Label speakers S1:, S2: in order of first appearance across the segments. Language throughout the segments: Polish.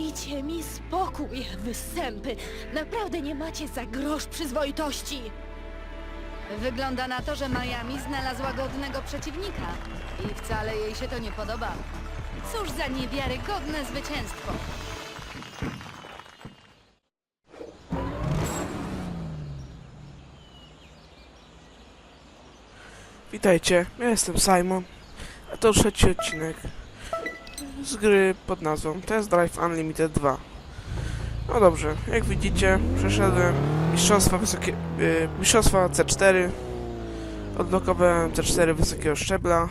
S1: Dajcie mi spokój, wysępy. Naprawdę nie macie za grosz przyzwoitości.
S2: Wygląda na to, że Miami znalazła godnego przeciwnika. I wcale jej się to nie podoba. Cóż za niewiarygodne zwycięstwo.
S3: Witajcie, ja jestem Simon, a to trzeci odcinek z gry pod nazwą Test Drive Unlimited 2. No dobrze, jak widzicie, przeszedłem mistrzostwa wysokie, y, mistrzostwa C4, odblokowałem C4 wysokiego szczebla.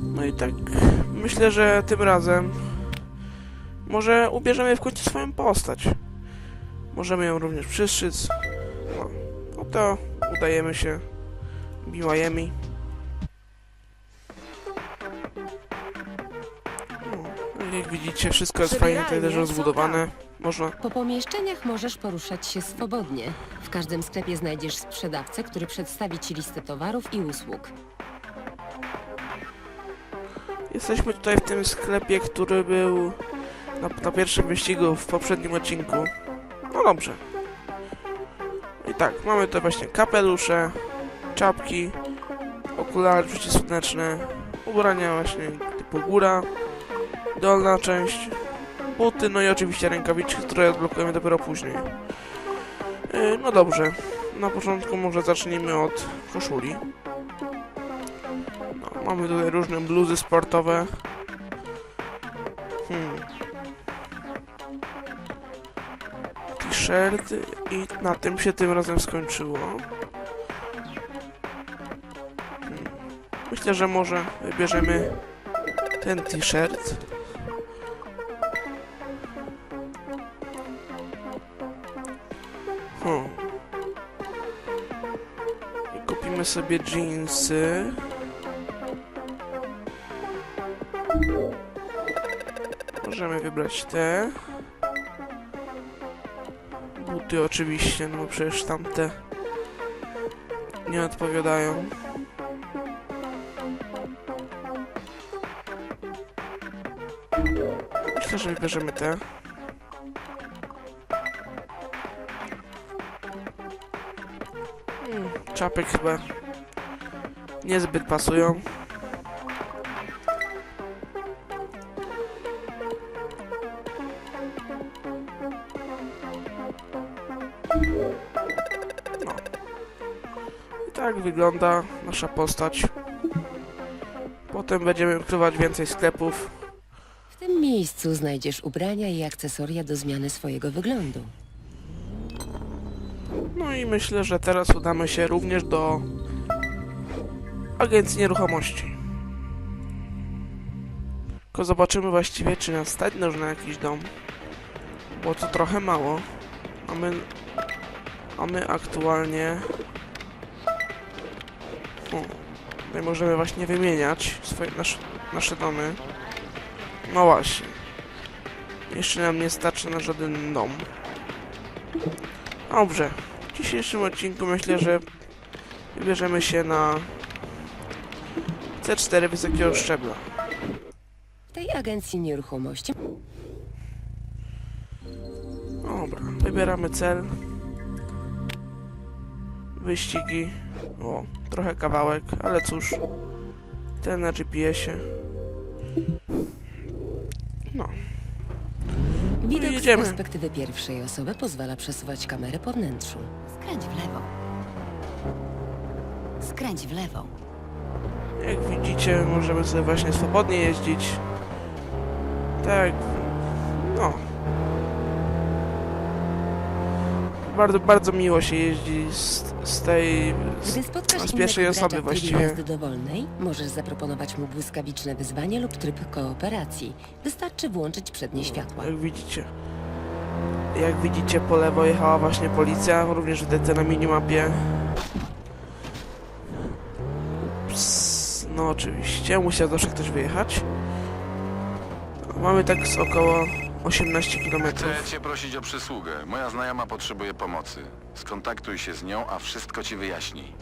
S3: No i tak, myślę, że tym razem może ubierzemy w końcu swoją postać. Możemy ją również przyszyc. No, no to udajemy się Miami. Jak widzicie, wszystko jest fajnie tutaj też rozbudowane. Można.
S4: Po pomieszczeniach możesz poruszać się swobodnie. W każdym sklepie znajdziesz sprzedawcę, który przedstawi ci listę towarów i usług.
S3: Jesteśmy tutaj w tym sklepie, który był na, na pierwszym wyścigu w poprzednim odcinku. No dobrze. I tak, mamy tutaj właśnie kapelusze, czapki, okulary przeciwsłoneczne, ubrania właśnie typu góra, dolna część, buty, no i oczywiście rękawiczki, które odblokujemy dopiero później. Yy, no dobrze, na początku może zacznijmy od koszuli. No, mamy tutaj różne bluzy sportowe. Hmm. T-shirt i na tym się tym razem skończyło. Hmm. Myślę, że może wybierzemy ten t-shirt. Sobie jeansy. Możemy wybrać te. Buty oczywiście, no bo przecież tamte nie odpowiadają. Myślę, że wybierzemy te. Hmm, czapek chyba niezbyt pasują. No. I tak wygląda nasza postać. Potem będziemy odkrywać więcej sklepów.
S4: W tym miejscu znajdziesz ubrania i akcesoria do zmiany swojego wyglądu.
S3: No i myślę, że teraz udamy się również do agencji nieruchomości. Tylko zobaczymy właściwie, czy nas stać na jakiś dom. Bo to trochę mało. Mamy, mamy aktualnie... O, tutaj możemy właśnie wymieniać swoje, nasze, nasze domy. No właśnie. Jeszcze nam nie starczy na żaden dom. Dobrze. W dzisiejszym odcinku myślę, że wybierzemy się na C4 wysokiego szczebla.
S4: W tej agencji nieruchomości
S3: Dobra, wybieramy cel. Wyścigi. O, trochę kawałek, ale cóż. Ten na GPS-ie. No,
S4: widok z perspektywy pierwszej osoby pozwala przesuwać kamerę po wnętrzu.
S2: Skręć w lewo. Skręć w lewo.
S3: Jak widzicie, możemy sobie właśnie swobodnie jeździć. Tak, no. Bardzo, bardzo miło się jeździ z, z tej... Z,
S4: Gdy spotkasz
S3: z
S4: innego
S3: pierwszej
S4: gracza
S3: osoby
S4: w trybie
S3: właściwie.
S4: jazdy dowolnej, możesz zaproponować mu błyskawiczne wyzwanie lub tryb kooperacji. Wystarczy włączyć przednie światła.
S3: Jak widzicie. Jak widzicie, po lewo jechała właśnie policja, również widać na minimapie. No oczywiście, musiał zawsze ktoś wyjechać. Mamy tak z około 18 km.
S5: Chcę cię prosić o przysługę. Moja znajoma potrzebuje pomocy. Skontaktuj się z nią, a wszystko ci wyjaśni.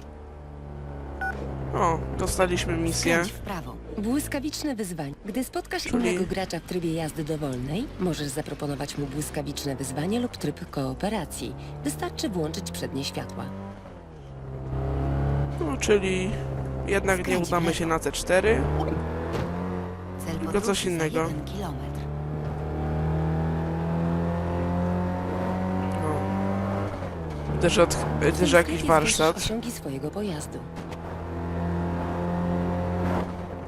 S3: O, dostaliśmy misję.
S2: Skręć w prawo.
S4: Błyskawiczne wyzwanie. Gdy spotkasz
S3: Czyli-
S4: innego gracza w trybie jazdy dowolnej, możesz zaproponować mu błyskawiczne wyzwanie lub tryb kooperacji. Wystarczy włączyć przednie światła.
S3: No, czyli jednak nie udamy się na C4.
S2: Cel
S3: Tylko coś innego. No. Też, od, też jakiś warsztat.
S4: osiągi swojego pojazdu.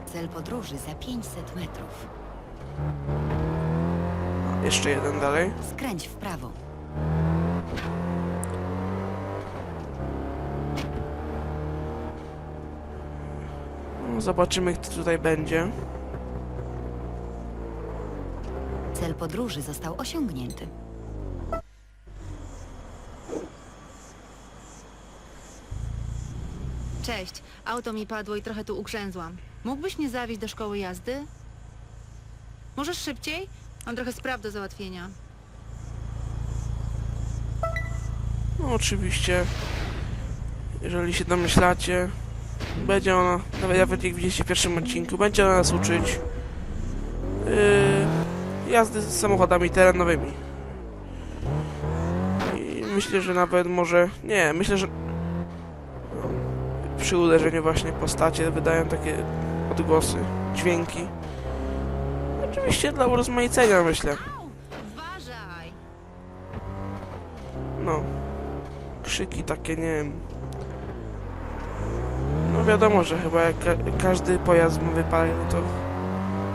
S2: Cel podróży za 500 metrów.
S3: Jeszcze jeden dalej.
S2: Skręć w prawo.
S3: Zobaczymy, kto tutaj będzie.
S2: Cel podróży został osiągnięty.
S6: Cześć, auto mi padło i trochę tu ugrzęzłam. Mógłbyś mnie zawieźć do szkoły jazdy? Możesz szybciej? Mam trochę spraw do załatwienia.
S3: No oczywiście, jeżeli się domyślacie, będzie ona, nawet jak widzieliście w pierwszym odcinku, będzie ona nas uczyć yy, jazdy z samochodami terenowymi. I myślę, że nawet może, nie, myślę, że przy uderzeniu właśnie postacie wydają takie odgłosy, dźwięki. Oczywiście dla urozmaicenia myślę. No. Krzyki takie, nie wiem. Wiadomo, że chyba jak ka każdy pojazd ma wypadek, no to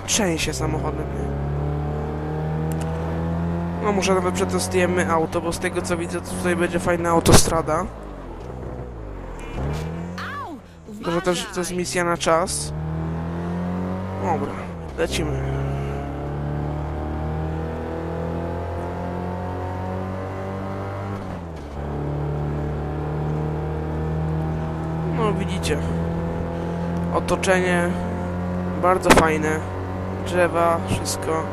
S3: trzęsie samochodem, nie? No może nawet przetestujemy auto, bo z tego co widzę, to tutaj będzie fajna autostrada.
S6: Au!
S3: Może też to jest misja na czas. Dobra, lecimy. No widzicie. Otoczenie bardzo fajne. Drzewa, wszystko.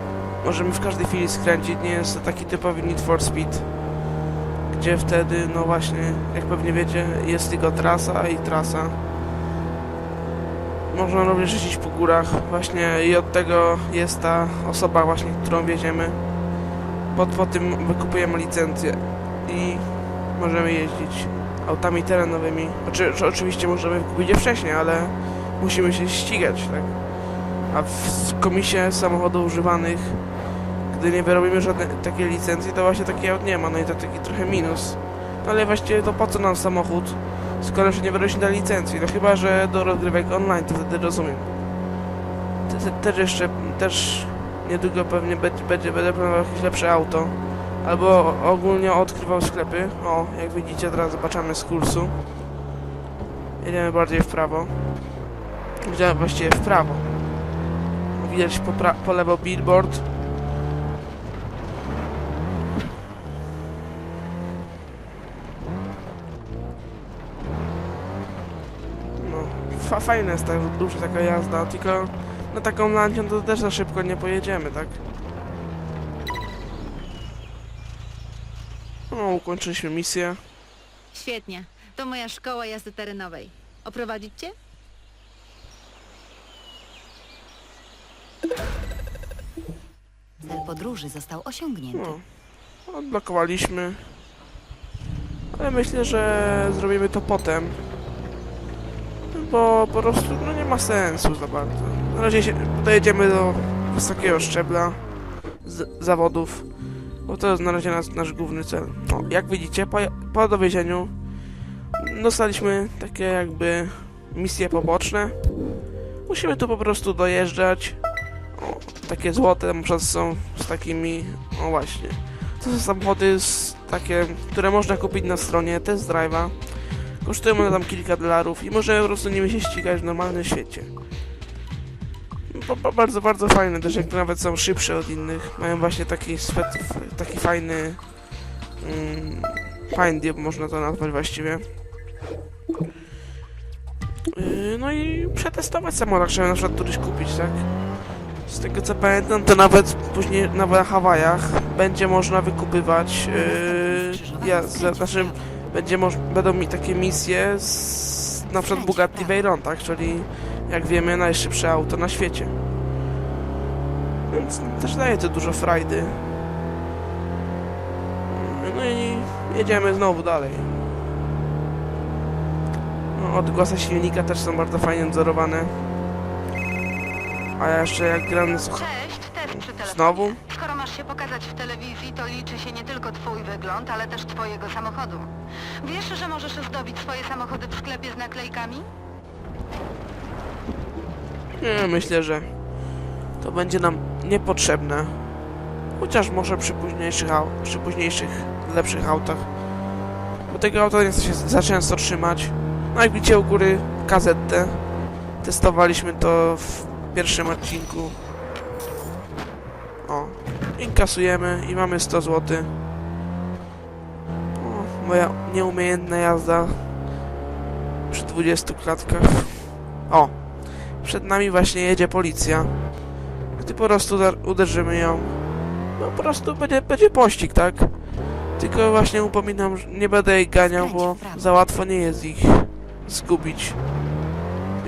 S3: Możemy w każdej chwili skręcić. Nie jest to taki typowy Need for Speed. Gdzie wtedy, no właśnie, jak pewnie wiecie, jest tylko trasa i trasa. Można również jeździć po górach właśnie i od tego jest ta osoba właśnie, którą wieziemy. Po, po tym wykupujemy licencję i możemy jeździć autami terenowymi. Oczy, że oczywiście możemy wykupić je wcześniej, ale musimy się ścigać, tak? A w komisie samochodów używanych, gdy nie wyrobimy żadnej takiej licencji, to właśnie takiej nie ma, no i to taki trochę minus. No ale właściwie to po co nam samochód, skoro jeszcze nie wyrośnie na licencji? No chyba, że do rozgrywek online, to wtedy rozumiem. Te- te- Też jeszcze, też niedługo pewnie będzie, będzie będę planował jakieś lepsze auto. Albo ogólnie odkrywał sklepy. O, jak widzicie, teraz zobaczymy z kursu. Jedziemy bardziej w prawo. Gdzie właściwie w prawo. Widać po, pra- po lewo billboard. No, fa fajna jest ta duża taka jazda, tylko na taką lancią to też za szybko nie pojedziemy, tak? No, ukończyliśmy misję.
S6: Świetnie. To moja szkoła jazdy terenowej. Oprowadzić cię?
S2: Cel podróży został osiągnięty.
S3: No, odblokowaliśmy. Ale myślę, że zrobimy to potem. Bo po prostu no nie ma sensu za bardzo. Na razie się dojedziemy do wysokiego szczebla zawodów. Bo to jest na razie nas, nasz główny cel. No, jak widzicie, po, po dowiezieniu dostaliśmy takie jakby misje poboczne. Musimy tu po prostu dojeżdżać. Takie złote na przykład są z takimi, o właśnie. To są samochody z takie, które można kupić na stronie Test Drive'a. Kosztują one tam kilka dolarów i możemy po prostu nimi się ścigać w normalnym świecie. Bo, bo, bardzo, bardzo fajne, też jak nawet są szybsze od innych. Mają właśnie taki swet, taki fajny mm, fine można to nazwać właściwie. Yy, no i przetestować samochód, trzeba na przykład któryś kupić, tak? Z tego co pamiętam, to nawet później na na Hawajach będzie można wykupywać. Yy, ja, znaczy, będzie moż, będą mi takie misje z na przykład Bugatti Veyron, tak? Czyli jak wiemy, najszybsze auto na świecie. Więc też daje to dużo frajdy. No i jedziemy znowu dalej. No, odgłosy silnika też są bardzo fajnie nadzorowane. A ja jeszcze jak gram z...
S6: Cześć, też przy telefonie.
S3: Znowu?
S6: Skoro masz się pokazać w telewizji, to liczy się nie tylko twój wygląd, ale też twojego samochodu. Wiesz, że możesz zdobić swoje samochody w sklepie z naklejkami?
S3: Nie, myślę, że to będzie nam niepotrzebne. Chociaż może przy późniejszych, au- przy późniejszych lepszych autach. Bo tego auta nie chce się za często trzymać. No jak widzicie u góry kazetę. Testowaliśmy to w pierwszym odcinku. O, inkasujemy i mamy 100 zł. O, moja nieumiejętna jazda przy 20 klatkach. O, przed nami właśnie jedzie policja. Gdy po prostu uderzymy ją, no po prostu będzie, będzie pościg, tak? Tylko właśnie upominam, że nie będę jej ganiał, bo za łatwo nie jest ich zgubić.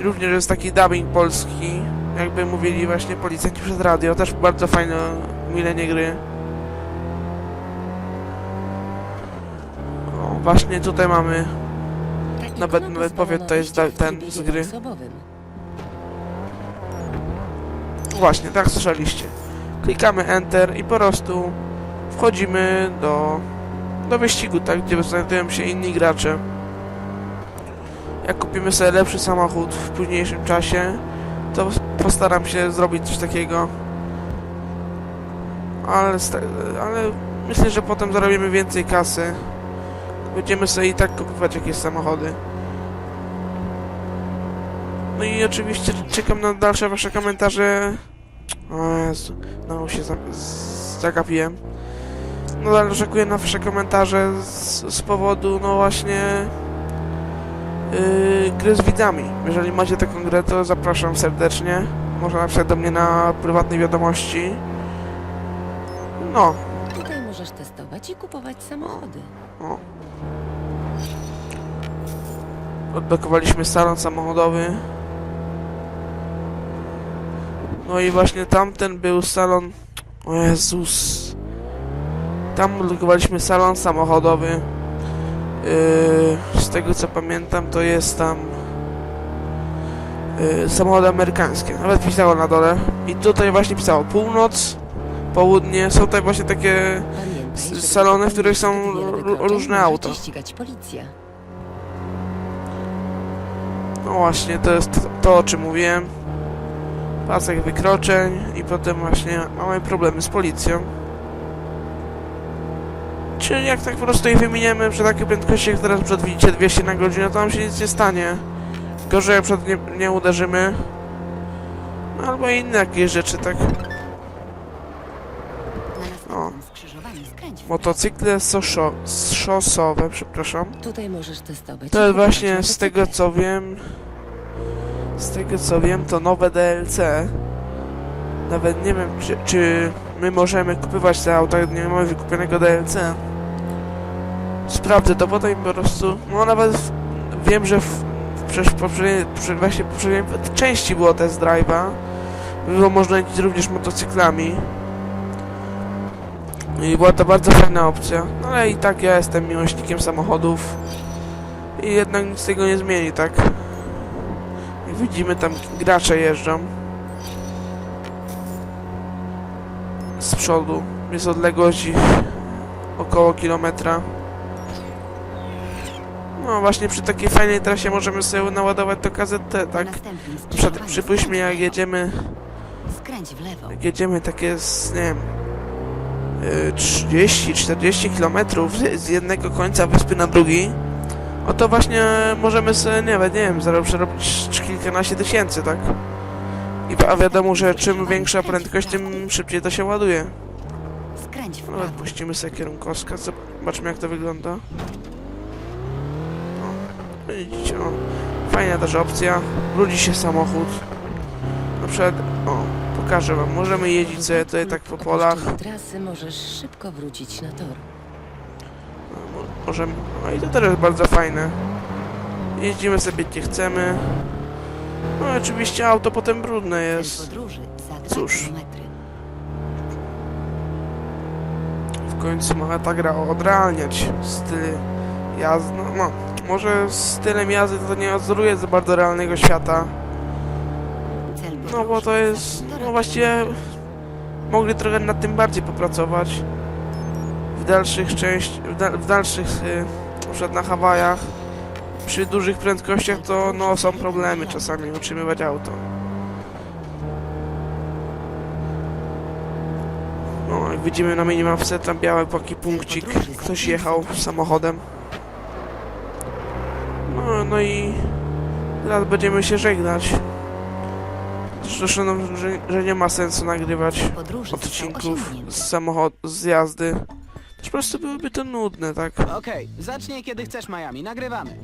S3: Również jest taki dubbing polski, jakby mówili właśnie policjanci przez radio, też bardzo fajne, milenie gry. O, właśnie tutaj mamy
S4: Ta
S3: Nawet- nawet
S4: pozwala
S3: powie,
S4: na
S3: to jest ten z gry. Właśnie, tak słyszeliście. Klikamy Enter i po prostu wchodzimy do, do wyścigu, tak, gdzie znajdują się inni gracze. Jak kupimy sobie lepszy samochód w późniejszym czasie, to postaram się zrobić coś takiego. Ale, ale myślę, że potem zarobimy więcej kasy. Będziemy sobie i tak kupować jakieś samochody. No i oczywiście czekam na dalsze wasze komentarze. O Jezu, no się zagapiłem. Nadal oczekuję na wasze komentarze z, z powodu, no właśnie, yy, gry z widzami. Jeżeli macie taką grę, to zapraszam serdecznie. Można napisać do mnie na prywatnej wiadomości. No,
S4: Tutaj możesz testować i kupować samochody.
S3: o. Odblokowaliśmy salon samochodowy. No i właśnie tamten był salon... O Jezus. Tam odblokowaliśmy salon samochodowy. Yy, z tego co pamiętam to jest tam... Yy, samochody amerykańskie. Nawet pisało na dole. I tutaj właśnie pisało północ, południe. Są tutaj właśnie takie... Salony, w których są różne auta. No właśnie, to jest to o czym mówiłem. Pasek wykroczeń i potem właśnie mamy problemy z policją. Czyli jak tak po prostu ich wymieniamy przy takiej prędkości, jak teraz przed widzicie 200 na godzinę, to nam się nic nie stanie. Gorzej jak przed nie, nie uderzymy. No, Albo inne jakieś rzeczy, tak.
S2: W
S3: Motocykle soszo, szosowe, przepraszam.
S4: Tutaj możesz testować.
S3: To jest właśnie z tego co wiem. Z tego co wiem, to nowe DLC. Nawet nie wiem, czy, czy my możemy kupywać te auta, nie mamy wykupionego DLC. Sprawdzę to potem po prostu. No nawet w, wiem, że w, przecież poprzedniej, właśnie poprzedniej części było test drive'a. Było można jeździć również motocyklami. I była to bardzo fajna opcja. No ale i tak ja jestem miłośnikiem samochodów. I jednak nic tego nie zmieni, tak? Jak widzimy, tam gracze jeżdżą. Z przodu. Jest odległość około kilometra. No właśnie przy takiej fajnej trasie możemy sobie naładować to
S2: Na
S3: tak? Przed, przypuśćmy jak jedziemy jak jedziemy takie z, nie wiem, y, 30-40 km z, jednego końca wyspy na drugi, o to właśnie możemy sobie, nie wiem, nie wiem, przerobić kilkanaście tysięcy, tak? I, a wiadomo, że czym większa prędkość, tym szybciej to się ładuje.
S2: Skręć w
S3: No,
S2: prawo.
S3: puścimy sobie kierunkowskaz, zobaczmy jak to wygląda. Widzicie, o, fajna też opcja, brudzi się samochód. Na przykład, o, pokażę wam, możemy jeździć sobie tutaj tak po polach.
S4: trasy możesz szybko wrócić na tor.
S3: Mo- Możemy, no i to też jest bardzo fajne. Jeździmy sobie gdzie chcemy. No oczywiście auto potem brudne
S4: Cel
S3: jest.
S4: podróży za dwa
S3: Cóż.
S4: kilometry.
S3: W końcu ma ta gra odrealniać styl jazdy. No, no, może stylem jazdy to nie odzoruje za bardzo realnego świata. No bo to jest, no właściwie mogli trochę nad tym bardziej popracować. W dalszych część, w, da, w dalszych, y, na przykład na Hawajach, przy dużych prędkościach to no są problemy czasami utrzymywać auto. No, jak widzimy na minimapce, tam biały taki punkcik, ktoś jechał samochodem. No, i teraz będziemy się żegnać. Zresztą, no, że, że nie ma sensu nagrywać odcinków z samochod z jazdy. Też po prostu byłoby to nudne, tak?
S7: Okej, zacznij kiedy chcesz Miami, nagrywamy.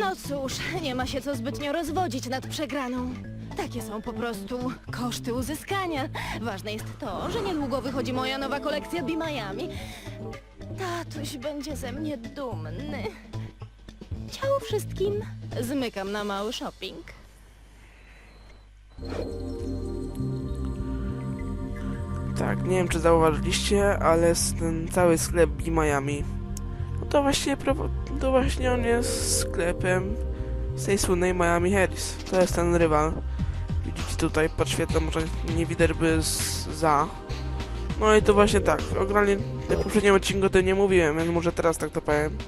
S1: No cóż, nie ma się co zbytnio rozwodzić nad przegraną. Takie są po prostu koszty uzyskania. Ważne jest to, że niedługo wychodzi moja nowa kolekcja Be Miami. Tatuś będzie ze mnie dumny. Ciao wszystkim. Zmykam na mały shopping.
S3: Tak, nie wiem czy zauważyliście, ale ten cały sklep Be Miami, no to właśnie, to właśnie on jest sklepem z tej słynnej Miami Harris. To jest ten rywal. Widzicie tutaj, podświetlam, może nie widać by za. No i to właśnie tak, ogromnie w poprzednim odcinku o tym nie mówiłem, więc może teraz tak to powiem.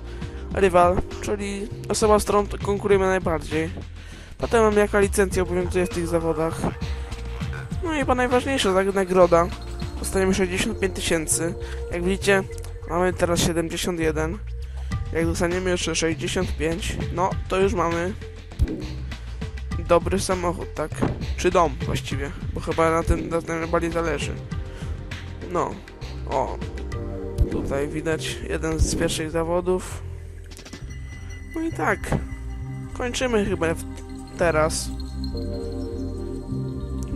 S3: Rywal, czyli osoba, z którą konkurujemy najbardziej. Potem mam jaka licencja obowiązuje w tych zawodach. No i chyba najważniejsza tak, nagroda. Dostaniemy 65 tysięcy. Jak widzicie, mamy teraz 71. Jak dostaniemy jeszcze 65, no to już mamy dobry samochód, tak? Czy dom właściwie, bo chyba na tym, na tym najbardziej zależy. No, o, tutaj widać jeden z pierwszych zawodów. No i tak, kończymy chyba teraz.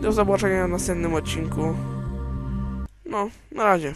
S3: Do zobaczenia w następnym odcinku. No, na razie.